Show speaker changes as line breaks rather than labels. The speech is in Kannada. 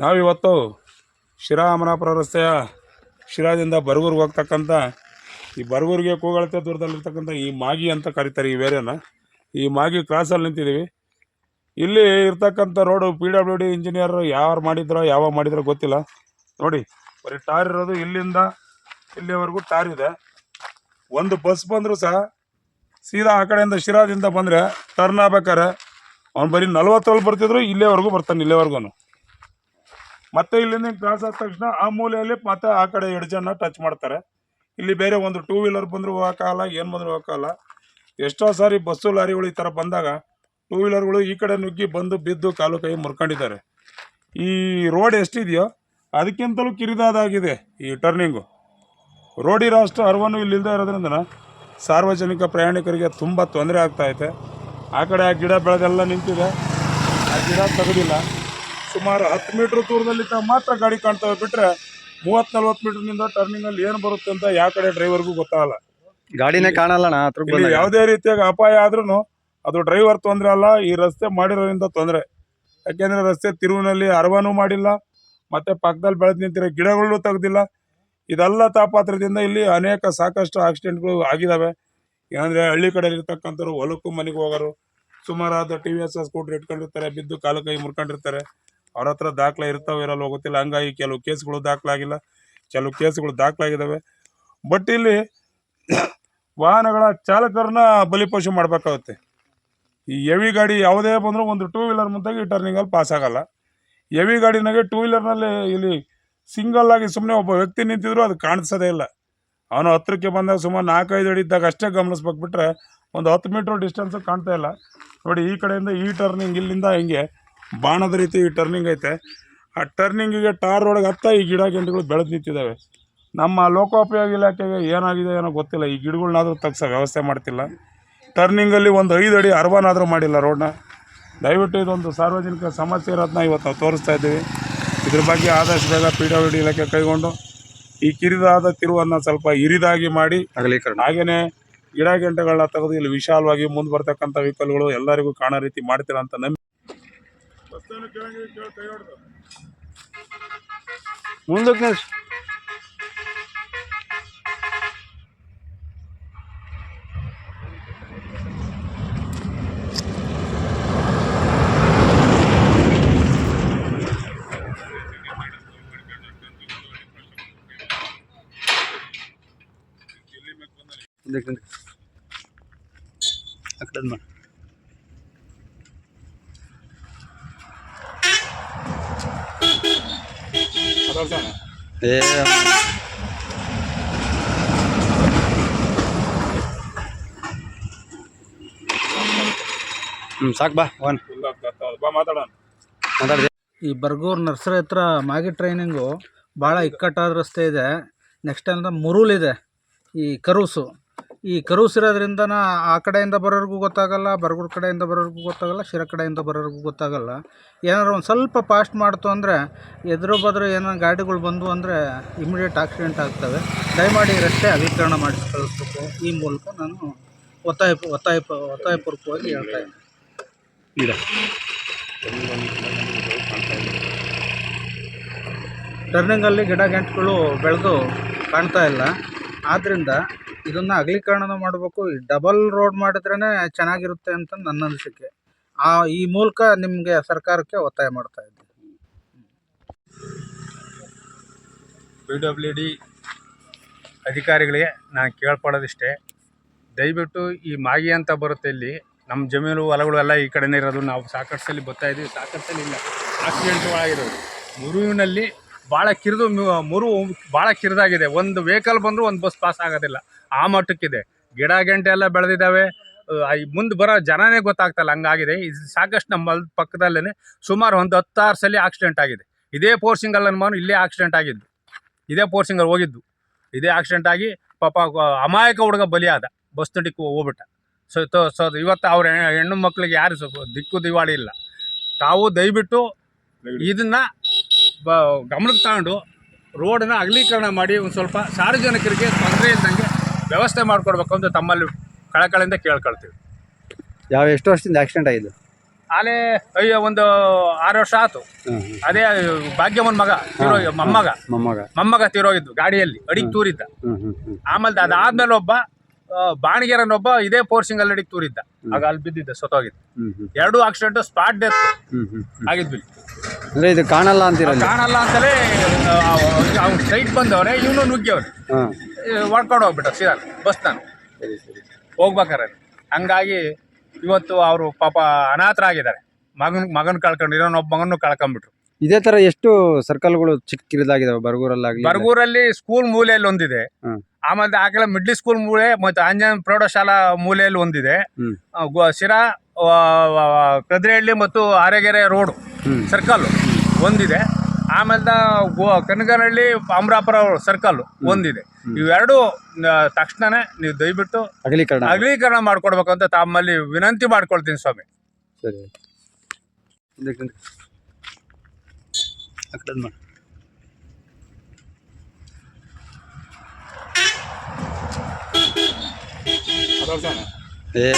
ನಾವಿವತ್ತು ಶಿರಾ ಅಮರಾಪುರ ರಸ್ತೆಯ ಶಿರಾದಿಂದ ಬರಗೂರ್ಗೆ ಹೋಗ್ತಕ್ಕಂಥ ಈ ಬರಗೂರಿಗೆ ಕೂಗಳತೆ ದೂರದಲ್ಲಿರ್ತಕ್ಕಂಥ ಈ ಮಾಗಿ ಅಂತ ಕರೀತಾರೆ ಈ ವೇರೇನ ಈ ಮಾಗಿ ಕ್ರಾಸಲ್ಲಿ ನಿಂತಿದ್ದೀವಿ. ಇಲ್ಲಿ ಇರ್ತಕ್ಕಂಥ road P W D engineer ಯಾರು ಮಾಡಿದ್ರೋ, ಯಾವಾಗ ಮಾಡಿದ್ರೋ ಗೊತ್ತಿಲ್ಲ. ನೋಡಿ, ಬರೀ ಟಾರ್ ಇರೋದು ಇಲ್ಲಿಂದ ಇಲ್ಲಿವರೆಗೂ ಟಾರ್ ಇದೆ. ಒಂದು ಬಸ್ ಬಂದರೂ ಸಹ ಸೀದಾ ಆ ಕಡೆಯಿಂದ ಶಿರಾದಿಂದ ಬಂದರೆ ಟರ್ನ್ ಆಗ್ಬೇಕಾರೆ ಅವ್ನು ಬರೀ ನಲ್ವತ್ತರಲ್ಲಿ ಬರ್ತಿದ್ರು, ಇಲ್ಲೇವರೆಗೂ ಬರ್ತಾನೆ ಇಲ್ಲೇವರೆಗೂ ಮತ್ತೆ ಇಲ್ಲಿಂದ ಕ್ರಾಸ್ ಆದ ತಕ್ಷಣ ಆ ಮೂಲೆಯಲ್ಲಿ ಮತ್ತೆ ಆ ಕಡೆ ಎಡ್ಜನ್ನ ಟಚ್ ಮಾಡ್ತಾರೆ. ಇಲ್ಲಿ ಬೇರೆ ಒಂದು ಟೂ ವೀಲರ್ ಬಂದರೂ ಹೋಗೋಕ್ಕಾಗಲ್ಲ, ಏನು ಬಂದರೂ ಹೋಗೋಕ್ಕಾಗಲ್ಲ. ಎಷ್ಟೋ ಸಾರಿ ಬಸ್ಸು ಲಾರಿಗಳು ಈ ಥರ ಬಂದಾಗ ಟೂ ವೀಲರ್ಗಳು ಈ ಕಡೆ ನುಗ್ಗಿ ಬಂದು ಬಿದ್ದು ಕಾಲು ಕೈ ಮುರ್ಕೊಂಡಿದ್ದಾರೆ. ಈ ರೋಡ್ ಎಷ್ಟಿದೆಯೋ ಅದಕ್ಕಿಂತಲೂ ಕಿರಿದಾದಾಗಿದೆ ಈ ಟರ್ನಿಂಗು ರೋಡಿ ಇರೋ ಅಷ್ಟು ಅರ್ವನ್ನು ಇಲ್ಲಿಲ್ಲದೆ ಇರೋದ್ರಿಂದ ಸಾರ್ವಜನಿಕ ಪ್ರಯಾಣಿಕರಿಗೆ ತುಂಬ ತೊಂದರೆ ಆಗ್ತಾೈತೆ ಆ ಕಡೆ ಆ ಗಿಡ ಬೆಳೆದೆಲ್ಲ ನಿಂತಿದೆ. ಆ ಗಿಡ ತೆಗೆದಿಲ್ಲ. ಸುಮಾರು ಹತ್ತು ಮೀಟ್ರ್ ದೂರದಲ್ಲಿ ತ- ಮಾತ್ರ ಗಾಡಿ ಕಾಣ್ತವೆ ಬಿಟ್ಟರೆ ಮೂವತ್ತು ನಲ್ವತ್ತು ಟರ್ನಿಂಗ್ ಟರ್ನಿಂಗಲ್ಲಿ ಏನು ಬರುತ್ತೆ ಅಂತ ಯಾವ ಕಡೆ ಡ್ರೈವರ್ಗೂ ಗೊತ್ತಾಗಲ್ಲ.
ಗಾಡಿನೇ ಕಾಣಲ್ಲಣ್ಣ
ಇಲ್ಲಿ ಯಾವುದೇ ರೀತಿಯಾಗಿ ಅಪಾಯ ಆದ್ರೂ ಅದು ಡ್ರೈವರ್ ತೊಂದರೆ ಅಲ್ಲ ಈ ರಸ್ತೆ ಮಾಡಿರೋದ್ರಿಂದ ತೊಂದರೆ. ಯಾಕೆಂದ್ರೆ ರಸ್ತೆ ತಿರುವಿನಲ್ಲಿ ಅರವನೂ ಮಾಡಿಲ್ಲ ಮತ್ತೆ ಪಕ್ಕದಲ್ಲಿ ಬೆಳೆದು ನಿಂತಿರೋ ಗಿಡಗಳು ತೆಗ್ದಿಲ್ಲ. ಇದೆಲ್ಲ ತಾಪಾತ್ರದಿಂದ ಇಲ್ಲಿ ಅನೇಕ ಸಾಕಷ್ಟು ಆಕ್ಸಿಡೆಂಟ್ಗಳು ಆಗಿದಾವೆ. ಏನಂದ್ರೆ ಹಳ್ಳಿ ಕಡೆ ಇರ್ತಕ್ಕಂಥವ್ರು ಹೊಲಕ್ಕೂ ಮನೆಗೆ ಹೋಗೋರು ಸುಮಾರಾದ ಟಿ ವಿ ಎಸ್ ಸ್ಕೂಟ್ರ್ ಇಟ್ಕೊಂಡಿರ್ತಾರೆ ಬಿದ್ದು ಕಾಲು ಕೈ ಮುರ್ಕೊಂಡಿರ್ತಾರೆ. ಅವ್ರ ಹತ್ರ ದಾಖಲೆ ಇರ್ತಾವೆ ಇರಲ್ಲ ಗೊತ್ತಿಲ್ಲ. ಹಂಗಾಗಿ ಕೆಲವು ಕೇಸ್ಗಳು ದಾಖಲಾಗಿಲ್ಲ. ಕೆಲವು ಕೇಸ್ಗಳು ದಾಖಲಾಗಿದ್ದಾವೆ ಬಟ್ ಇಲ್ಲಿ ವಾಹನಗಳ ಚಾಲಕರನ್ನ ಬಲಿಪಶು ಮಾಡಬೇಕಾಗುತ್ತೆ. ಈ ಎವಿ ಗಾಡಿ ಯಾವುದೇ ಬಂದರೂ ಒಂದು ಟೂ ವೀಲರ್ ಮುಂದಾಗಿ ಟರ್ನಿಂಗಲ್ಲಿ ಪಾಸ್ ಆಗಲ್ಲ. ಎವಿ ಗಾಡಿನಾಗೆ ಟೂ ವೀಲರ್ನಲ್ಲಿ ಇಲ್ಲಿ ಸಿಂಗಲ್ ಆಗಿ ಸುಮ್ಮನೆ ಒಬ್ಬ ವ್ಯಕ್ತಿ ನಿಂತಿದ್ರು ಅದು ಕಾಣಿಸೋದೇ ಇಲ್ಲ. ಅವನು ಹತ್ತಿರಕ್ಕೆ ಬಂದಾಗ ಸುಮಾರು ನಾಲ್ಕೈದು ಅಡಿ ಇದ್ದಾಗ ಅಷ್ಟೇ ಗಮನಿಸ್ಬೇಕು ಬಿಟ್ರೆ ಒಂದು ಹತ್ತು ಮೀಟ್ರ್ ಡಿಸ್ಟೆನ್ಸ್ ಕಾಣ್ತಾ ಇಲ್ಲ. ನೋಡಿ ಈ ಕಡೆಯಿಂದ ಈ ಟರ್ನಿಂಗ್ ಇಲ್ಲಿಂದ ಹಿಂಗೆ ಬಾಣದ ರೀತಿ ಟರ್ನಿಂಗ್ ಐತೆ. ಆ ಟರ್ನಿಂಗಿಗೆ ಟಾರ್ ಒಳಗೆ ಹತ್ತ ಈ ಗಿಡ ಗಂಟೆಗಳು ಬೆಳೆದು ನಿಂತಿದ್ದಾವೆ. ನಮ್ಮ ಲೋಕೋಪಯೋಗಿ ಇಲಾಖೆಗೆ ಏನಾಗಿದೆ ಏನೋ ಗೊತ್ತಿಲ್ಲ. ಈ ಗಿಡಗಳನ್ನಾದರೂ ತಗ್ಸೋ ವ್ಯವಸ್ಥೆ ಮಾಡ್ತಿಲ್ಲ. ಟರ್ನಿಂಗಲ್ಲಿ ಒಂದು ಐದು ಅಡಿ ಅರ್ಬನಾದರೂ ಮಾಡಿಲ್ಲ ರೋಡ್ನ. ದಯವಿಟ್ಟು ಇದೊಂದು ಸಾರ್ವಜನಿಕ ಸಮಸ್ಯೆ ಇರೋದನ್ನ ಇವತ್ತು ನಾವು ತೋರಿಸ್ತಾ ಇದ್ದೀವಿ. ಇದ್ರ ಬಗ್ಗೆ ಆದಷ್ಟು ಬೇಗ ಪಿ ಡಬ್ಲ್ಯೂ ಡಿ ಇಲಾಖೆ ಕೈಗೊಂಡು ಈ ಕಿರಿದಾದ ತಿರುವನ್ನು ಸ್ವಲ್ಪ ಇರಿದಾಗಿ ಮಾಡಿ.
ಅಗಲೀಕರಣ.
ಹಾಗೇನೆ ಗಿಡ ಗಂಟೆಗಳನ್ನ ತೆಗೆದು ಇಲ್ಲಿ ವಿಶಾಲವಾಗಿ ಮುಂದೆ ಬರ್ತಕ್ಕಂಥ ವೆಹಿಕಲ್ಗಳು ಎಲ್ಲರಿಗೂ ಕಾಣೋ ರೀತಿ ಮಾಡ್ತೀರಾ ಅಂತ ನಂಬಿ
ಮುಂದಕ್ಕೆ ನಿಲ್ಸು ಮಾಡು. ಏ ಹ್ಞೂ ಸಾಕು ಬಾ ಒನ್
ಈ ಬರ್ಗೂರ್ ನರ್ಸರಿ ಹತ್ರ ಮಾಗಿ ಟ್ರೈನಿಂಗು ಭಾಳ ಇಕ್ಕಟ್ಟಾದ ರಸ್ತೆ ಇದೆ. ನೆಕ್ಸ್ಟ್ ಅಂದರೆ ಮುರುಲ್ ಇದೆ. ಈ ಕರೂಸು. ಈ ಕರುಸಿರೋದ್ರಿಂದನ ಆ ಕಡೆಯಿಂದ ಬರೋರಿಗೂ ಗೊತ್ತಾಗಲ್ಲ ಬರ್ಗೂರ್ ಕಡೆಯಿಂದ ಬರೋರಿಗೂ ಗೊತ್ತಾಗಲ್ಲ ಶಿರ ಕಡೆಯಿಂದ ಬರೋರಿಗೂ ಗೊತ್ತಾಗಲ್ಲ. ಏನಾದ್ರು ಒಂದು ಸ್ವಲ್ಪ ಫಾಸ್ಟ್ ಮಾಡ್ತು ಅಂದರೆ ಎದುರು ಬದ್ರು ಏನೋ ಗಾಡಿಗಳು ಬಂದು ಅಂದರೆ ಇಮಿಡಿಯೇಟ್ ಆಕ್ಸಿಡೆಂಟ್ ಆಗ್ತವೆ. ದಯಮಾಡಿ ರಸ್ತೆ ಅಗಲೀಕರಣ ಮಾಡಿಸಿ ಕಳಿಸ್ಬೇಕು ಈ ಮೂಲಕ ನಾನು ಒತ್ತಾಯ ಒತ್ತಾಯ ಒತ್ತಾಯಪೂರ್ವಕವಾಗಿ ಹೇಳ್ತಾ ಇದ್ದೀನಿ. ಟರ್ನಿಂಗಲ್ಲಿ ಗಿಡ ಗಂಟುಗಳು ಬೆಳೆದು ಕಾಣ್ತಾ ಇಲ್ಲ. ಆದ್ದರಿಂದ ಇದನ್ನು ಅಗಲೀಕರಣ ಮಾಡಬೇಕು. ಡಬಲ್ ರೋಡ್ ಮಾಡಿದ್ರೇ ಚೆನ್ನಾಗಿರುತ್ತೆ ಅಂತ ನನ್ನ ಅನಿಸಿಕೆ. ಆ, ಈ ಮೂಲಕ ನಿಮಗೆ ಸರ್ಕಾರಕ್ಕೆ ಒತ್ತಾಯ ಮಾಡ್ತಾ ಇದ್ದೀನಿ.
ಪಿ ಡಬ್ಲ್ಯೂ ಡಿ ಅಧಿಕಾರಿಗಳಿಗೆ ನಾನು ಕೇಳ್ಪಡೋದಿಷ್ಟೇ ದಯವಿಟ್ಟು ಈ ಮಾಗಿ ಅಂತ ಬರುತ್ತೆ ಇಲ್ಲಿ. ನಮ್ಮ ಜಮೀನು ಹೊಲಗಳು ಎಲ್ಲ ಈ ಕಡೆನೇ ಇರೋದು. ನಾವು ಸಾಕಷ್ಟು ಬರ್ತಾ ಇದ್ದೀವಿ ಸಾಕಷ್ಟು ಸಲ ಇಲ್ಲ. ಆಕ್ಸಿಡೆಂಟ್ಗಳಾಗಿರೋದು. ಮುರುವಿನಲ್ಲಿ ಭಾಳ ಕಿರಿದು ಮುರು ಭಾಳ ಕಿರಿದಾಗಿದೆ. ಒಂದು ವೆಹಿಕಲ್ ಬಂದರೂ ಒಂದು ಬಸ್ ಪಾಸ್ ಆಗೋದಿಲ್ಲ. ಆ ಮಟ್ಟಕ್ಕಿದೆ. ಗಿಡ ಗಂಟೆ ಎಲ್ಲ ಬೆಳೆದಿದ್ದಾವೆ. ಮುಂದೆ ಬರೋ ಜನನೇ ಗೊತ್ತಾಗ್ತಲ್ಲ, ಹಂಗಾಗಿದೆ. ಇದು ಸಾಕಷ್ಟು ನಮ್ಮ ಪಕ್ಕದಲ್ಲೇ ಸುಮಾರು ಒಂದು ಹತ್ತಾರು ಸಲ ಆಕ್ಸಿಡೆಂಟ್ ಆಗಿದೆ. ಇದೇ ಫೋರ್ಸಿಂಗಲ್ಲಿ ಅನುಮಾನ ಇಲ್ಲೇ ಆಕ್ಸಿಡೆಂಟ್ ಆಗಿದ್ದು. ಇದೇ ಫೋರ್ಸಿಂಗಲ್ಲಿ ಹೋಗಿದ್ದು. ಇದೇ ಆಕ್ಸಿಡೆಂಟ್ ಆಗಿ ಪಾಪ ಅಮಾಯಕ ಹುಡುಗ ಬಲಿಯಾದ. ಬಸ್ ತಡಿಕ್ಕೆ ಹೋಗ್ಬಿಟ್ಟ. ಸೊ ಸೊ, ಇವತ್ತು ಅವ್ರ ಹೆಣ್ಣು ಮಕ್ಕಳಿಗೆ ಯಾರು ದಿಕ್ಕು ದಿವಾಳಿ ಇಲ್ಲ. ತಾವು ದಯವಿಟ್ಟು ಇದನ್ನ ಬ ಗಮನಕ್ಕೆ ತಗೊಂಡು ರೋಡನ್ನ ಅಗಲೀಕರಣ ಮಾಡಿ ಒಂದು ಸ್ವಲ್ಪ ಸಾರ್ವಜನಿಕರಿಗೆ ತೊಂದರೆ ಇದ್ದಂಗೆ ವ್ಯವಸ್ಥೆ ಮಾಡಿಕೊಡ್ಬೇಕು ಅಂತ ತಮ್ಮಲ್ಲಿ ಕಳಕಳಿಂದ ಕೇಳ್ಕೊಳ್ತೀವಿ.
ಯಾವ ಎಷ್ಟು ವರ್ಷದಿಂದ ಆಕ್ಸಿಡೆಂಟ್ ಆಗಿದೆ?
ಆಲೇ ಅಯ್ಯೋ ಒಂದು ಆರು ವರ್ಷ
ಆಯ್ತು
ಅದೇ ಭಾಗ್ಯಮ್ಮನ ಮಗ ತೀರೋಗಿ ಮೊಮ್ಮಗ.
ಮೊಮ್ಮಗ.
ಮೊಮ್ಮಗ ತೀರೋಗಿದ್ದು ಗಾಡಿಯಲ್ಲಿ ಅಡಿಗೆ ತೂರಿದ್ದ. ಆಮೇಲೆ ಅದಾದ್ಮೇಲೆ ಒಬ್ಬ ಬಾಣಿಗೆರನೊಬ್ಬ ಇದೇ ಪೋರ್ಸಿಂಗ್ ಅಲ್ಲಿ ಅಡಿಗೆ ತೂರಿದ್ದ. ಆಗ ಅಲ್ಲಿ ಬಿದ್ದಿದ್ದ
ಸೊತೋಗಿದ್ದ
ಎರಡೂ ಆಕ್ಸಿಡೆಂಟ್ ಸ್ಪಾಟ್ ಡೆತ್ ಆಗಿದ್ವಿ.
ಅಂದರೆ ಇದು ಕಾಣಲ್ಲ ಅಂತೀರ
ಕಾಣಲ್ಲ ಅಂತಲೇ ಅವ್ನು ಸೈಟ್ ಬಂದವ್ರೆ ಇವನು ನುಗ್ಗಿಯವ್ರೆ.
ಹಾಂ.
ಹೊಡ್ಕೊಂಡು ಹೋಗ್ಬಿಟ್ಟ ಸೀದಾ ಬಸ್ ನಾನು
ಸರಿ ಸರಿ.
ಹೋಗ್ಬೇಕಾರೆ. ಹಂಗಾಗಿ ಇವತ್ತು ಅವರು ಪಾಪ ಅನಾಥರಾಗಿದ್ದಾರೆ. ಮಗನ್ ಮಗನ್ ಕಳ್ಕೊಂಡು ಇನ್ನೊಬ್ಬ ಮಗನ್ನು ಕಳ್ಕೊಂಡ್ಬಿಟ್ರು.
ಇದೇ ತರ ಎಷ್ಟು ಸರ್ಕಲ್ಗಳು ಚಿಕ್ಕ ಕಿರಿದಾಗಿದಾವೆ ಬರಗೂರಲ್ಲಾಗಲಿ
ಬರಗೂರಲ್ಲಿ ಸ್ಕೂಲ್ ಮೂಲೆಯಲ್ಲಿ ಒಂದಿದೆ. ಆಮೇಲೆ ಆ ಕಡೆ ಮಿಡ್ಲ್ ಸ್ಕೂಲ್ ಮೂಲೆ ಮತ್ತು ಆಂಜನ ಪ್ರೌಢಶಾಲಾ ಮೂಲೆಯಲ್ಲಿ ಒಂದಿದೆ.
ಹ್ಮ್.
ಆ, ಗೊ- ಶಿರಾ ಆ, ಆ, ಕದ್ರೆಹಳ್ಳಿ ಮತ್ತು ಆರೆಗೆರೆ ರೋಡ್
ಹ್ಮ್.
ಸರ್ಕಲ್ ಒಂದಿದೆ. ಆಮೇಲೆ ಗೋ ಕನಗನಹಳ್ಳಿ ಅಮರಾಪುರ ಸರ್ಕಲ್ ಒಂದಿದೆ. ಇವೆರಡು ತಕ್ಷಣನೇ ನೀವು ದಯವಿಟ್ಟು
ಅಗಲೀಕರಣ
ಅಗಲೀಕರಣ ಮಾಡ್ಕೊಡ್ಬೇಕು ಅಂತ ತಮ್ಮಲ್ಲಿ ವಿನಂತಿ ಮಾಡ್ಕೊಳ್ತೀನಿ ಸ್ವಾಮಿ.
ಸರಿ. ಮಾಡಿ ಏ